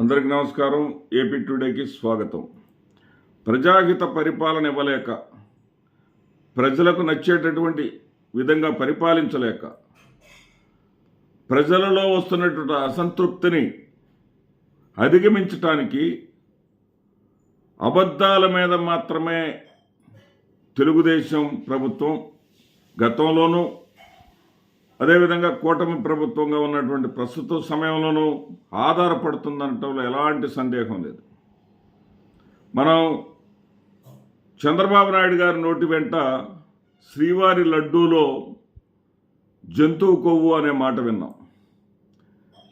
అందరికి నమస్కారం. ఏపీ టుడేకి స్వాగతం. ప్రజాహిత పరిపాలన ఇవ్వలేక ప్రజలకు నచ్చేటటువంటి విధంగా పరిపాలించలేక ప్రజలలో వస్తున్నటువంటి అసంతృప్తిని అధిగమించటానికి అబద్ధాల మీద మాత్రమే తెలుగుదేశం ప్రభుత్వం గతంలోనూ అదేవిధంగా కూటమి ప్రభుత్వంగా ఉన్నటువంటి ప్రస్తుత సమయంలోనూ ఆధారపడుతుందనటంలో ఎలాంటి సందేహం లేదు. మనం చంద్రబాబు నాయుడు గారి నోటి వెంట శ్రీవారి లడ్డూలో జంతువు కొవ్వు అనే మాట విన్నాం.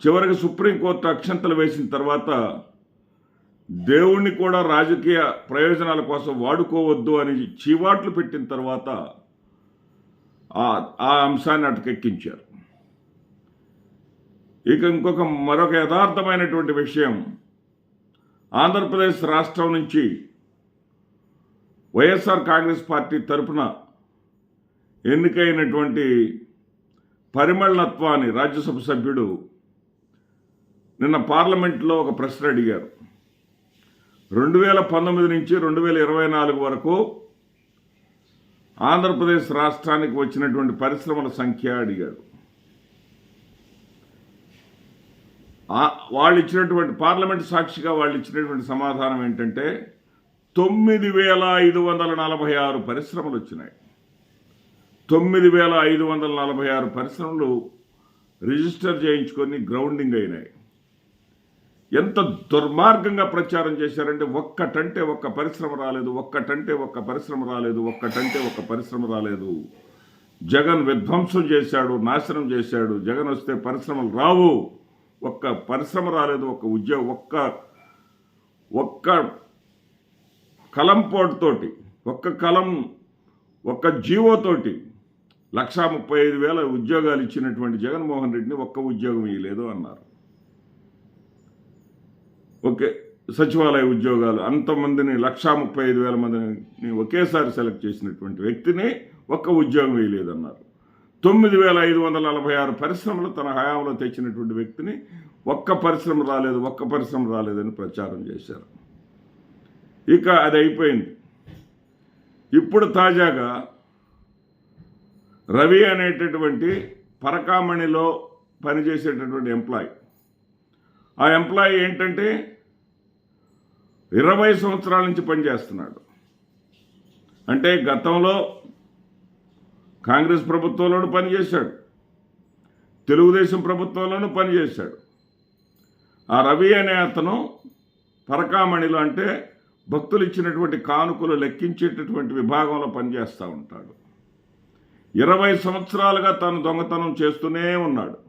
చివరికి సుప్రీంకోర్టు అక్షంతలు వేసిన తర్వాత దేవుణ్ణి కూడా రాజకీయ ప్రయోజనాల కోసం వాడుకోవద్దు అని చీవాట్లు పెట్టిన తర్వాత ఆ అంశాన్ని అటకెక్కించారు. ఇక ఇంకొక మరొక యథార్థమైనటువంటి విషయం. ఆంధ్రప్రదేశ్ రాష్ట్రం నుంచి వైఎస్ఆర్ కాంగ్రెస్ పార్టీ తరపున ఎన్నికైనటువంటి పరిమళనత్వాన్ని రాజ్యసభ సభ్యుడు నిన్న పార్లమెంట్లో ఒక ప్రశ్న అడిగారు. రెండు వేల పంతొమ్మిది నుంచి రెండు వేల ఇరవై నాలుగు వరకు ఆంధ్రప్రదేశ్ రాష్ట్రానికి వచ్చినటువంటి పరిశ్రమల సంఖ్య అడిగాడు వాళ్ళు ఇచ్చినటువంటి పార్లమెంట్ సాక్షిగా వాళ్ళు ఇచ్చినటువంటి సమాధానం ఏంటంటే తొమ్మిది వేల ఐదు వందల నలభై ఆరు పరిశ్రమలు వచ్చినాయి. తొమ్మిది వేల ఐదు వందల నలభై ఆరు పరిశ్రమలు రిజిస్టర్ చేయించుకొని గ్రౌండింగ్ అయినాయి. ఎంత దుర్మార్గంగా ప్రచారం చేశారంటే ఒక్కటంటే ఒక్క పరిశ్రమ రాలేదు ఒక్కటంటే ఒక్క పరిశ్రమ రాలేదు ఒక్కటంటే ఒక్క పరిశ్రమ రాలేదు. జగన్ విధ్వంసం చేశాడు నాశనం చేశాడు. జగన్ వస్తే పరిశ్రమలు రావు. ఒక్క పరిశ్రమ రాలేదు ఒక్క ఉద్యోగం ఒక్క ఒక్క కలంపోటుతోటి ఒక్క కలం ఒక్క జీవోతోటి లక్షా ముప్పై ఐదు వేల ఉద్యోగాలు ఇచ్చినటువంటి జగన్మోహన్ రెడ్డిని ఒక్క ఉద్యోగం ఇవ్వలేదు అన్నారు. ఓకే సచివాలయ ఉద్యోగాలు అంతమందిని లక్షా ముప్పై ఐదు వేల మందిని ఒకేసారి సెలెక్ట్ చేసినటువంటి వ్యక్తిని ఒక్క ఉద్యోగం వేయలేదన్నారు. తొమ్మిది వేల ఐదు వందల నలభై ఆరు పరిశ్రమలు తన హయాంలో తెచ్చినటువంటి వ్యక్తిని ఒక్క పరిశ్రమ రాలేదు ఒక్క పరిశ్రమ రాలేదని ప్రచారం చేశారు. ఇక అది అయిపోయింది. ఇప్పుడు తాజాగా రవి అనేటటువంటి పరకామణిలో పనిచేసేటటువంటి ఎంప్లాయ్ ఆ ఎంప్లాయీ ఏంటంటే ఇరవై సంవత్సరాల నుంచి పనిచేస్తున్నాడు. అంటే గతంలో కాంగ్రెస్ ప్రభుత్వంలోనూ పనిచేశాడు. తెలుగుదేశం ప్రభుత్వంలోనూ పనిచేశాడు. ఆ రవి అనే అతను పరకామణిలో అంటే భక్తులు ఇచ్చినటువంటి కానుకలు లెక్కించేటటువంటి విభాగంలో పనిచేస్తూ ఉంటాడు. ఇరవై సంవత్సరాలుగా తాను దొంగతనం చేస్తూనే ఉన్నాడు.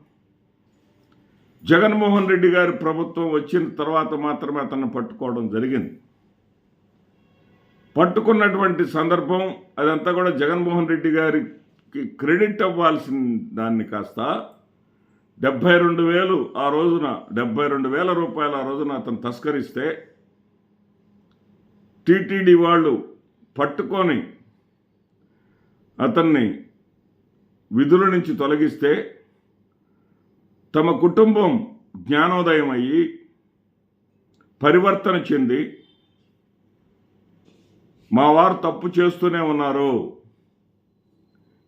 జగన్మోహన్ రెడ్డి గారి ప్రభుత్వం వచ్చిన తర్వాత మాత్రమే అతన్ని పట్టుకోవడం జరిగింది. పట్టుకున్నటువంటి సందర్భం అదంతా కూడా జగన్మోహన్ రెడ్డి గారికి క్రెడిట్ అవ్వాల్సిన దాన్ని కాస్త డెబ్భై రెండు వేలు ఆ రోజున డెబ్భై రెండు వేల రూపాయలు ఆ రోజున అతను తస్కరిస్తే టీటీడీ వాళ్ళు పట్టుకొని అతన్ని విధుల నుంచి తొలగిస్తే తమ కుటుంబం జ్ఞానోదయం అయ్యి పరివర్తన చెంది మా వారు తప్పు చేస్తూనే ఉన్నారు.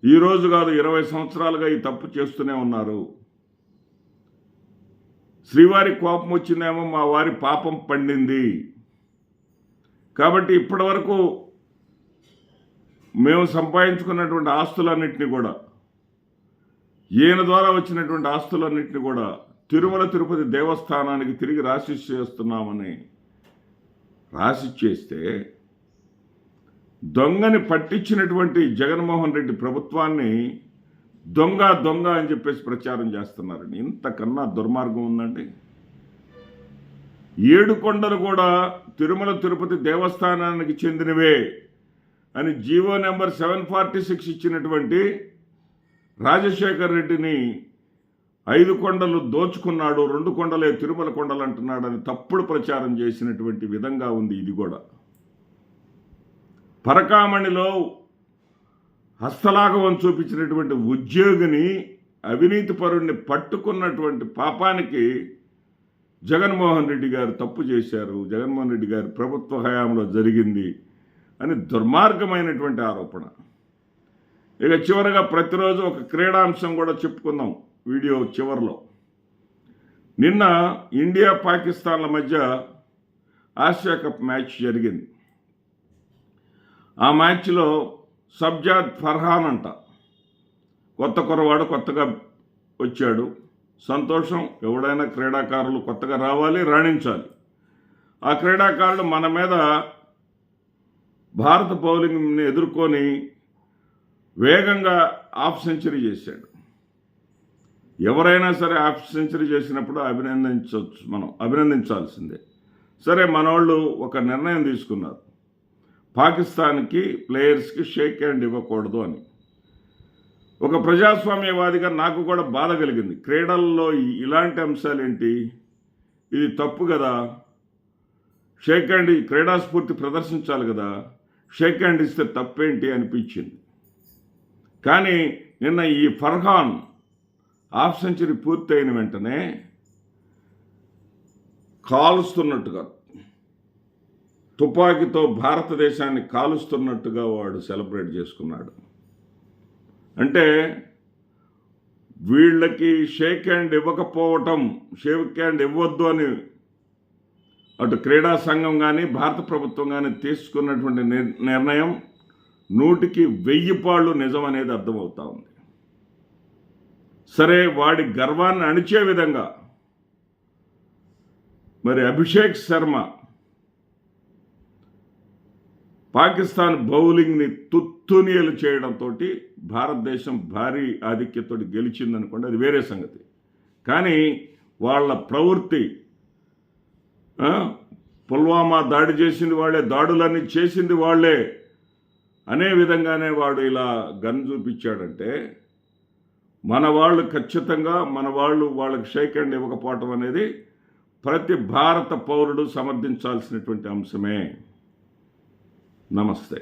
ఈరోజు కాదు ఇరవై సంవత్సరాలుగా ఈ తప్పు చేస్తూనే ఉన్నారు. శ్రీవారి కోపం వచ్చిందేమో మా వారి పాపం పండింది. కాబట్టి ఇప్పటి వరకు మేము సంపాదించుకున్నటువంటి ఆస్తులన్నింటినీ కూడా ఈయన ద్వారా వచ్చినటువంటి ఆస్తులన్నింటినీ కూడా తిరుమల తిరుపతి దేవస్థానానికి తిరిగి రాసి చేస్తున్నామని రాసి చేస్తే దొంగని పట్టించినటువంటి జగన్మోహన్ రెడ్డి ప్రభుత్వాన్ని దొంగ దొంగ అని చెప్పేసి ప్రచారం చేస్తున్నారండి. ఇంతకన్నా దుర్మార్గం ఉందండి. ఏడు కొండలు కూడా తిరుమల తిరుపతి దేవస్థానానికి చెందినవే అని GO number seven forty six ఇచ్చినటువంటి రాజశేఖర్ రెడ్డిని ఐదు కొండలు దోచుకున్నాడు రెండు కొండలే తిరుమల కొండలు అంటున్నాడని తప్పుడు ప్రచారం చేసినటువంటి విధంగా ఉంది ఇది కూడా. పరకామణిలో హస్తలాఘవం చూపించినటువంటి ఉద్యోగిని అవినీతి పరుణ్ణి పట్టుకున్నటువంటి పాపానికి జగన్మోహన్ రెడ్డి గారు తప్పు చేశారు జగన్మోహన్ రెడ్డి గారు ప్రభుత్వ హయాంలో జరిగింది అని దుర్మార్గమైనటువంటి ఆరోపణ. ఇక చివరగా ప్రతిరోజు ఒక క్రీడాంశం కూడా చెప్పుకుందాం వీడియో చివరిలో. నిన్న ఇండియా పాకిస్తాన్ల మధ్య ఆసియా కప్ మ్యాచ్ జరిగింది. ఆ మ్యాచ్లో సబ్జాద్ ఫర్హాన్ అంట. కొత్త కురవాడు కొత్తగా వచ్చాడు. సంతోషం ఎవడైనా క్రీడాకారులు కొత్తగా రావాలి రాణించాలి. ఆ క్రీడాకారుడు మన మీద భారత బౌలింగ్ని ఎదుర్కొని వేగంగా హాఫ్ సెంచరీ చేశాడు. ఎవరైనా సరే హాఫ్ సెంచరీ చేసినప్పుడు అభినందించవచ్చు మనం అభినందించాల్సిందే. సరే మనోళ్ళు ఒక నిర్ణయం తీసుకున్నారు. పాకిస్తాన్కి ప్లేయర్స్కి షేక్ హ్యాండ్ ఇవ్వకూడదు అని. ఒక ప్రజాస్వామ్యవాదిగా నాకు కూడా బాధ కలిగింది. క్రీడల్లో ఇలాంటి అంశాలు ఏంటి? ఇది తప్పు కదా. షేక్ హ్యాండ్ ఈ ప్రదర్శించాలి కదా. షేక్ హ్యాండ్ ఇస్తే తప్పేంటి అనిపించింది. కానీ నిన్న ఈ ఫర్హాన్ హాఫ్ సెంచరీ పూర్తయిన వెంటనే కాలుస్తున్నట్టుగా తుపాకీతో భారతదేశాన్ని కాలుస్తున్నట్టుగా వాడు సెలబ్రేట్ చేసుకున్నాడు. అంటే వీళ్ళకి షేక్ హ్యాండ్ ఇవ్వకపోవటం షేక్ హ్యాండ్ ఇవ్వద్దు అని అటు క్రీడా సంఘం కానీ భారత ప్రభుత్వం కానీ తీసుకున్నటువంటి నిర్- నిర్ణయం నూటికి వెయ్యి పాళ్ళు నిజం అనేది అర్థమవుతా ఉంది. సరే వాడి గర్వాన్ని అణిచే విధంగా మరి అభిషేక్ శర్మ పాకిస్తాన్ బౌలింగ్ని తుత్తునియలు చేయడంతో భారతదేశం భారీ ఆధిక్యతో గెలిచిందనుకోండి అది వేరే సంగతి. కానీ వాళ్ళ ప్రవృత్తి పుల్వామా దాడి చేసింది వాళ్ళే దాడులన్నీ చేసింది వాళ్ళే అనే విధంగానే వాడు ఇలా గన్ చూపించాడంటే మన వాళ్ళు ఖచ్చితంగా మన వాళ్ళు వాళ్ళకి షేక్ హ్యాండ్ ఇవ్వకపోవటం అనేది ప్రతి భారత పౌరుడు సమర్థించాల్సినటువంటి అంశమే. నమస్తే.